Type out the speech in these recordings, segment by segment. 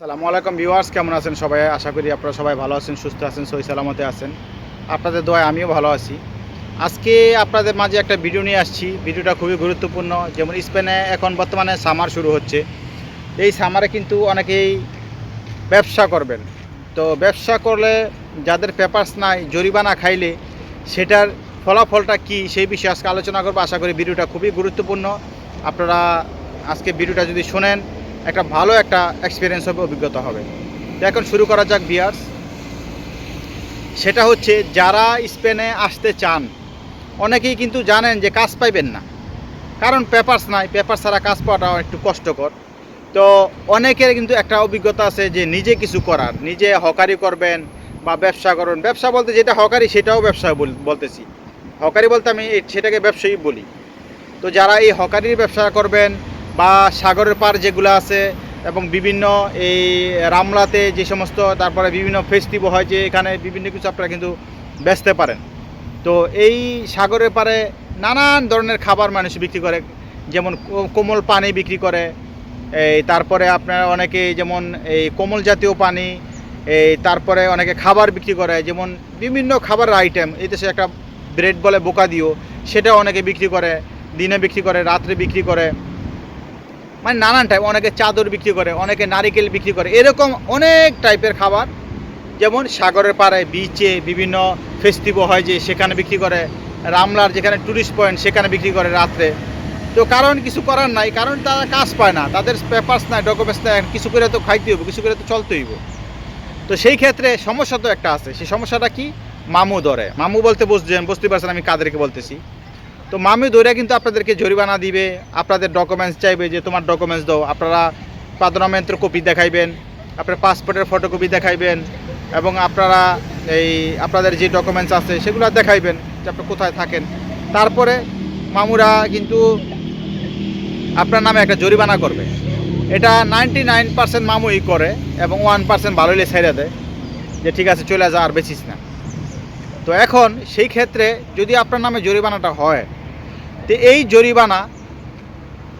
সালামু আলাইকুম ভিউয়ার্স, কেমন আছেন সবাই? আশা করি আপনারা সবাই ভালো আছেন, সুস্থ আছেন সহি সালামতে আছেন। আপনাদের দোয়ায় আমিও ভালো আছি। আজকে আপনাদের মাঝে একটা ভিডিও নিয়ে আসছি। ভিডিওটা খুবই গুরুত্বপূর্ণ। যেমন স্পেনে এখন বর্তমানে সামার শুরু হচ্ছে। এই সামারে কিন্তু অনেকেই ব্যবসা করবেন। তো ব্যবসা করলে যাদের পেপার্স নাই, জরিমানা খাইলে সেটার ফলাফলটা কি সেই বিষয়ে আজকে আলোচনা করব। আশা করি ভিডিওটা খুবই গুরুত্বপূর্ণ। আপনারা আজকে ভিডিওটা যদি শোনেন একটা ভালো একটা এক্সপিরিয়েন্স হবে, অভিজ্ঞতা হবে। এখন শুরু করা যাক বিয়ার্স সেটা হচ্ছে, যারা স্পেনে আসতে চান, অনেকেই কিন্তু জানেন যে কাজ পাইবেন না। কারণ পেপারস নাই পেপার ছাড়া কাজ পাওয়াটা একটু কষ্টকর। তো অনেকের কিন্তু একটা অভিজ্ঞতা আছে যে নিজে কিছু করার, নিজে হকারি করবেন বা ব্যবসা করবেন। ব্যবসা বলতে যেটা হকারি, সেটাও ব্যবসা বল- বলতেছি। হকারি বলতে আমি সেটাকে ব্যবসায়ী বলি। তো যারা এই হকারির ব্যবসা করবেন বা সাগরের পার যেগুলো আছে এবং বিভিন্ন এই রামলাতে যে সমস্ত, তারপরে বিভিন্ন ফেস্টিভ্যাল হয় যে এখানে বিভিন্ন কিছু আপনারা কিন্তু বেচতে পারেন। তো এই সাগরের পারে নানান ধরনের খাবার মানুষ বিক্রি করে, যেমন কোমল পানি বিক্রি করে, এই তারপরে আপনার অনেকে যেমন এই কোমল জাতীয় পানি, এই তারপরে অনেকে খাবার বিক্রি করে, যেমন বিভিন্ন খাবারের আইটেম এই দেশে একটা ব্রেড বলে বোকা দিও সেটা অনেকে বিক্রি করে, দিনে বিক্রি করে, রাত্রে বিক্রি করে। মানে নানান টাইপ অনেকে চাদর বিক্রি করে, অনেকে নারিকেল বিক্রি করে, এরকম অনেক টাইপের খাবার। যেমন সাগরের পাড়ে বিচে বিভিন্ন ফেস্টিভ্যাল হয় যে সেখানে বিক্রি করে, রামলার যেখানে ট্যুরিস্ট পয়েন্ট সেখানে বিক্রি করে রাত্রে। তো কারণ কিছু করার নাই, কারণ তারা কাজ পায় না, তাদের পেপার্স নাই ডকুমেন্টস নাই কিছু করে তো খাইতে হইব, কিছু করে তো চলতে হইব। তো সেই ক্ষেত্রে সমস্যা তো একটা আছে, সেই সমস্যাটা কি? মামু ধরে। মামু বলতে বুঝছেন বুঝতে পারছেন আমি কাদেরকে বলতেছি। তো মামু ধরে কিন্তু আপনাদেরকে জরিমানা দিবে, আপনাদের ডকুমেন্টস চাইবে যে তোমার ডকুমেন্টস দাও। আপনারা প্রাধান্য কপি দেখাইবেন, আপনার পাসপোর্টের ফটোকপি দেখাইবেন, এবং আপনারা এই আপনাদের যে ডকুমেন্টস আছে সেগুলো দেখাইবেন যে আপনি কোথায় থাকেন। তারপরে মামুরা কিন্তু আপনার নামে একটা জরিমানা করবে। এটা নাইনটি নাইন পার্সেন্ট মামুই করে এবং ওয়ান পার্সেন্ট ভালো হলে ছেড়ে দেয়। যে ঠিক আছে, চলে যা, আর বেচিস না। তো এখন সেই ক্ষেত্রে যদি আপনার নামে জরিমানাটা হয়, তো এই জরিমানা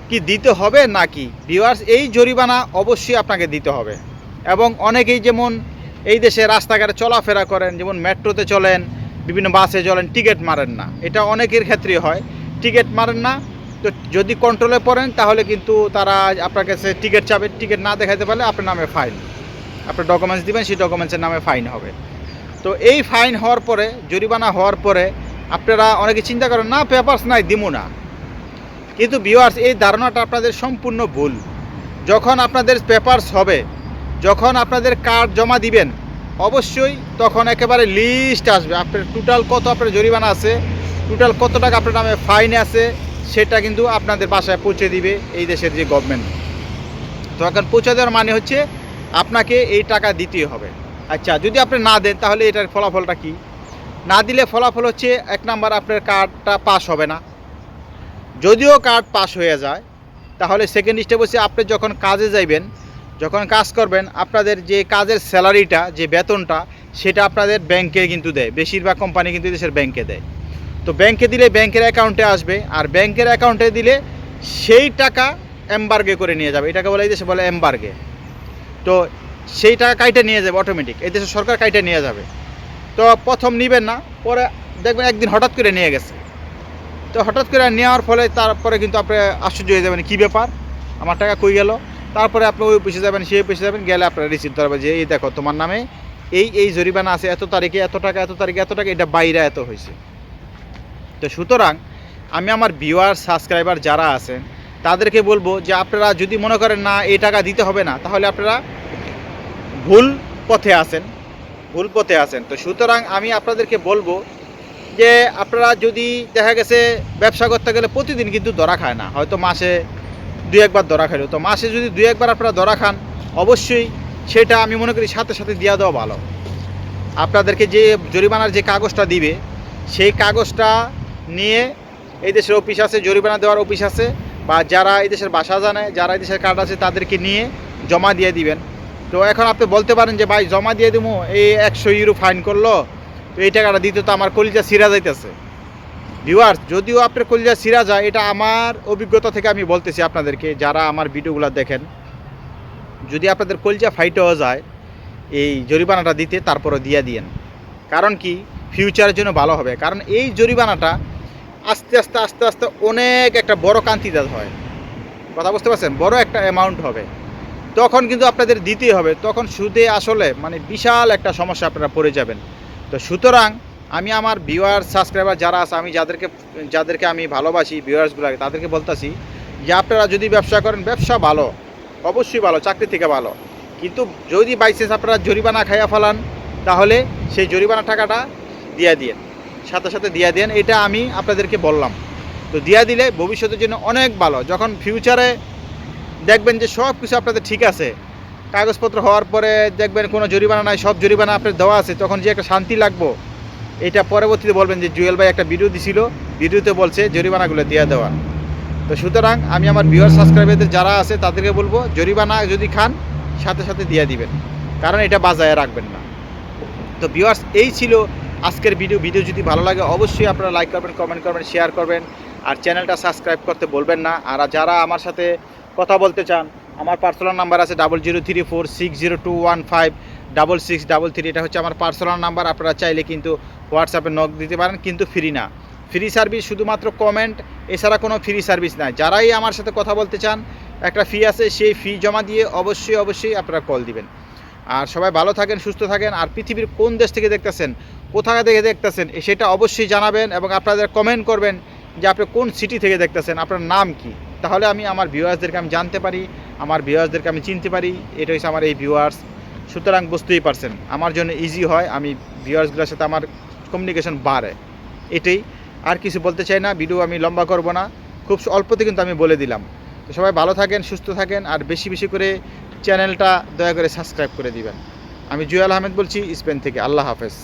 কি দিতে হবে নাকি? ভিউয়ার্স এই জরিমানা অবশ্যই আপনাকে দিতে হবে। এবং অনেকেই যেমন এই দেশে রাস্তাঘাটে চলাফেরা করেন, যেমন মেট্রোতে চলেন, বিভিন্ন বাসে চলেন, টিকিট মারেন না। এটা অনেকের ক্ষেত্রে হয়। টিকিট মারেন না। তো যদি কন্ট্রোলে পড়েন, তাহলে কিন্তু তারা আপনার কাছে টিকিট চাবে। টিকিট না দেখাতে পারলে আপনার নামে ফাইন আপনার ডকুমেন্টস দিবেন, সেই ডকুমেন্টসের নামে ফাইন হবে। তো এই ফাইন হওয়ার পরে, জরিমানা হওয়ার পরে আপনারা অনেকে চিন্তা করেন, না পেপারস নাই, দিমু না। কিন্তু ভিউয়ার্স এই ধারণাটা আপনাদের সম্পূর্ণ ভুল। যখন আপনাদের পেপারস হবে, যখন আপনাদের কার্ড জমা দিবেন, অবশ্যই তখন একেবারে লিস্ট আসবে। আপনার টোটাল কত আপনার জরিমানা আছে টোটাল কত টাকা আপনার নামে ফাইন আছে, সেটা কিন্তু আপনাদের বাসায় পৌঁছে দিবে এই দেশের যে গভর্নমেন্ট তো এখন পৌঁছে দেওয়ার মানে হচ্ছে, আপনাকে এই টাকা দিতেই হবে। আচ্ছা যদি আপনি না দেন, তাহলে এটার ফলাফলটা কি? না দিলে ফলাফল হচ্ছে এক নাম্বার আপনার কার্ডটা পাস হবে না। যদিও কার্ড পাস হয়ে যায়, তাহলে সেকেন্ড স্টেপ হচ্ছে আপনি যখন কাজে যাইবেন, যখন কাজ করবেন, আপনাদের যে কাজের স্যালারিটা, যে বেতনটা, সেটা আপনাদের ব্যাংকে কিন্তু দেয়। বেশিরভাগ কোম্পানি কিন্তু দেশের ব্যাংকে দেয়। তো ব্যাংকে দিলে ব্যাংকের অ্যাকাউন্টে আসবে, আর ব্যাংকের অ্যাকাউন্টে দিলে সেই টাকা এম্বার্গে করে নিয়ে যাবে। এটাকে বলে দেশে বলে এম্বার্গে তো সেই টাকা কাইটে নিয়ে যাবে অটোমেটিক এই দেশের সরকার কাইটে নিয়ে যাবে। তো প্রথম নিবেন না, পরে দেখবেন একদিন হঠাৎ করে নিয়ে গেছে। তো হঠাৎ করে নেওয়ার ফলে তারপরে কিন্তু আপনি আশ্চর্য হয়ে যাবেন, কী ব্যাপার? আমার টাকা কই গেল? তারপরে আপনি ওই অফিসে যাবেন, সেই অফিসে যাবেন, গেলে আপনার রিসিভ ধরবে যে, এই দেখো, তোমার নামে এই এই জরিমানা আছে, এত তারিখে, এত টাকা, এত তারিখে, এত টাকা, এটা বাইরে এত হয়েছে। তো সুতরাং আমি আমার ভিউয়ার সাবস্ক্রাইবার যারা আছেন, তাদেরকে বলব যে, আপনারা যদি মনে করেন না, এই টাকা দিতে হবে না, তাহলে আপনারা ভুল পথে আছেন, ভুল পথে আছেন। তো সুতরাং আমি আপনাদেরকে বলব যে আপনারা যদি দেখা গেছে ব্যবসা করতে গেলে প্রতিদিন কিন্তু ধরা খায় না। হয়তো মাসে দুই একবার ধরা খাইল। তো মাসে যদি দুই একবার আপনারা ধরা খান, অবশ্যই সেটা আমি মনে করি সাথে সাথে দিয়ে দেওয়া ভালো। আপনাদেরকে যে জরিমানার যে কাগজটা দিবে, সেই কাগজটা নিয়ে এই দেশের অফিস আছে, জরিমানা দেওয়ার অফিস আছে, বা যারা এই দেশের বাসা জানে, যারা এই দেশের কার্ড আছে, তাদেরকে নিয়ে জমা দিয়ে দিবেন। তো এখন আপনি বলতে পারেন যে, ভাই, জমা দিয়ে দেবো এই একশো ইউরো ফাইন করল, তো এই টাকাটা দিতে তো আমার কলিজা সিরা যাইতেছে। ভিউয়ার্স যদিও আপনার কলিজা সিরা যায়, এটা আমার অভিজ্ঞতা থেকে আমি বলতেছি আপনাদেরকে, যারা আমার ভিডিওগুলো দেখেন। যদি আপনাদের কলজা ফাইটেও যায়, এই জরিমানাটা দিতে তারপরে দিয়ে দিয়েন। কারণ কি? ফিউচারের জন্য ভালো হবে। কারণ এই জরিমানাটা আস্তে আস্তে আস্তে আস্তে অনেক একটা বড় কান্তিদাত হয়। কথা বুঝতে পারছেন? বড় একটা অ্যামাউন্ট হবে। তখন কিন্তু আপনাদের দিতেই হবে। তখন সুদে আসলে মানে বিশাল একটা সমস্যা আপনারা পড়ে যাবেন। তো সুতরাং আমি আমার ভিউয়ার সাবস্ক্রাইবার যারা আছে, আমি যাদেরকে যাদেরকে আমি ভালোবাসি ভিউয়ার্সগুলোকে তাদেরকে বলতাছি যে আপনারা যদি ব্যবসা করেন, ব্যবসা ভালো, অবশ্যই ভালো, চাকরি থেকে ভালো। কিন্তু যদি বাইচান্স আপনারা জরিমানা খাইয়া ফেলান, তাহলে সেই জরিমানা টাকাটা দিয়ে দিন সাথে সাথে দিয়ে দেন এটা আমি আপনাদেরকে বললাম। তো দিয়ে দিলে ভবিষ্যতের জন্য অনেক ভালো। যখন ফিউচারে দেখবেন যে সব কিছু আপনাদের ঠিক আছে। কাগজপত্র হওয়ার পরে দেখবেন কোনো জরিমানা নাই, সব জরিমানা আপনার দেওয়া আছে, তখন যে একটা শান্তি লাগবো। এটা পরবর্তীতে বলবেন যে জুয়েল ভাই একটা ভিডিও দিছিল ভিডিওতে বলছে জরিমানাগুলো দিয়ে দেওয়া। তো সুতরাং আমি আমার ভিউয়ার সাবস্ক্রাইবারদের যারা আছে, তাদেরকে বলব, জরিমানা যদি খান, সাথে সাথে দিয়ে দিবেন। কারণ এটা বাজায় রাখবেন না। তো ভিউয়ার্স এই ছিল আজকের ভিডিও ভিডিও যদি ভালো লাগে, অবশ্যই আপনারা লাইক করবেন কমেন্ট করবেন শেয়ার করবেন। আর চ্যানেলটা সাবস্ক্রাইব করতে বলবেন না। আর যারা আমার সাথে কথা বলতে চান, আমার পার্সোনাল নাম্বার আছে double zero three four six zero two one five double six double three এটা হচ্ছে আমার পার্সোনাল নাম্বার আপনারা চাইলে কিন্তু হোয়াটসঅ্যাপে নক দিতে পারেন, কিন্তু ফ্রি না। ফ্রি সার্ভিস শুধুমাত্র কমেন্ট এছাড়া কোনো ফ্রি সার্ভিস নাই। যারাই আমার সাথে কথা বলতে চান, একটা ফি আছে, সেই ফি জমা দিয়ে অবশ্যই অবশ্যই আপনারা কল দিবেন। আর সবাই ভালো থাকেন, সুস্থ থাকেন, আর পৃথিবীর কোন দেশ থেকে দেখতেছেন কোথা থেকে দেখতেছেন সেটা অবশ্যই জানাবেন এবং আপনাদের কমেন্ট করবেন যে আপনি কোন সিটি থেকে দেখতেছেন, আপনার নাম কি? তাহলে আমি আমার ভিউয়ার্সদেরকে আমি জানতে পারি, আমার ভিউয়ার্সদেরকে আমি চিনতে পারি, এটা হচ্ছে আমার এই ভিউয়ার্স। সুতরাং বুঝতেই পারছেন, আমার জন্য ইজি হয়, আমি ভিউয়ার্সগুলোর সাথে আমার কমিউনিকেশন বাড়ে। এটাই। আর কিছু বলতে চাই না ভিডিও আমি লম্বা করব না, খুব অল্পতে কিন্তু আমি বলে দিলাম। তো সবাই ভালো থাকেন, সুস্থ থাকেন, আর বেশি বেশি করে চ্যানেলটা দয়া করে সাবস্ক্রাইব করে দিবেন। আমি জুয়েল আহমেদ বলছি, স্পেন থেকে। আল্লাহ হাফেজ।